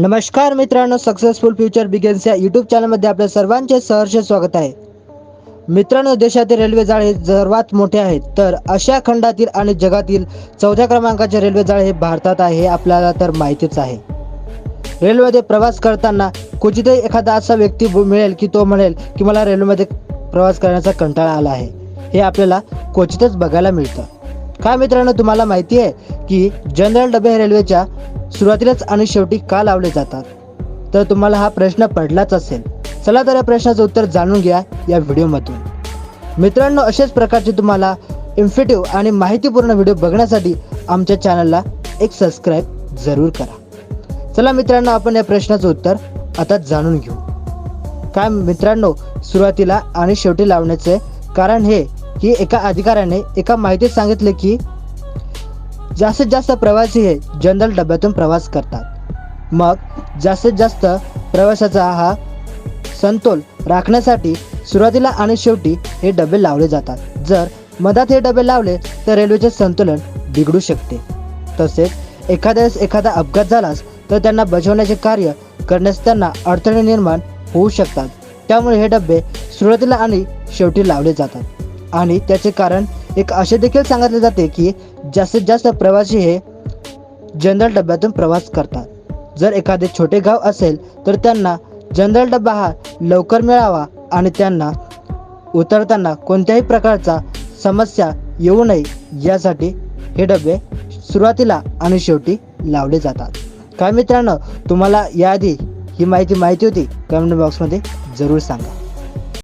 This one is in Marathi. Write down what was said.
नमस्कार मित्रांनो सक्सेसफुल फ्युचर बिगेन्स या यूट्यूब चॅनलमध्ये आपल्या सर्वांचे सहर्ष स्वागत आहे. मित्रांनो देशातील रेल्वे जाळे हे सर्वात मोठे आहेत. तर अशा खंडातील आणि जगातील चौथ्या क्रमांकाचे रेल्वे जाळे हे भारतात आहे हे आपल्याला तर माहितीच आहे. रेल्वेमध्ये प्रवास करताना क्वचितही एखादा असा व्यक्ती मिळेल की तो म्हणेल की मला रेल्वेमध्ये प्रवास करण्याचा कंटाळा आला आहे. हे आपल्याला क्वचितच बघायला मिळतं. काय मित्रांनो तुम्हाला माहिती आहे की जनरल डबे रेल्वेच्या सुरुवातीलाच आणि शेवटी का लावले जातात? तर तुम्हाला हा प्रश्न पडलाच असेल. चला तर या प्रश्नाचं उत्तर जाणून घ्या या व्हिडिओमधून. मित्रांनो अशाच प्रकारचे तुम्हाला इन्फिटिव्ह आणि माहितीपूर्ण व्हिडिओ बघण्यासाठी आमच्या चॅनलला एक सबस्क्राईब जरूर करा. चला मित्रांनो आपण या प्रश्नाचं उत्तर आता जाणून घेऊ. काय मित्रांनो सुरुवातीला आणि शेवटी लावण्याचे कारण हे की एका अधिकाऱ्याने एका माहितीत सांगितले की जास्तीत जास्त प्रवासी हे जनरल डब्यातून प्रवास करतात. मग जास्तीत जास्त प्रवासाचा हा संतोल राखण्यासाठी सुरुवातीला आणि शेवटी हे डबे लावले जातात. जर मधात हे डबे लावले तर रेल्वेचे संतुलन बिघडू शकते. तसेच एखाद्या वेळेस एखादा अपघात झालाच तर त्यांना बचावण्याचे कार्य करण्यास त्यांना अडथळे निर्माण होऊ शकतात. त्यामुळे हे डबे सुरुवातीला आणि शेवटी लावले जातात. आणि त्याचे कारण एक असे देखील सांगितले जाते की जास्तीत जास्त प्रवासी हे जनरल डब्यातून प्रवास करतात. जर एखादे छोटे गाव असेल तर त्यांना जनरल डबा हा लवकर मिळावा आणि त्यांना उतरताना कोणत्याही प्रकारचा समस्या येऊ नये यासाठी हे डबे सुरुवातीला आणि शेवटी लावले जातात. काय मित्रांनो तुम्हाला याआधी ही माहिती माहिती होती? कमेंट बॉक्समध्ये जरूर सांगा.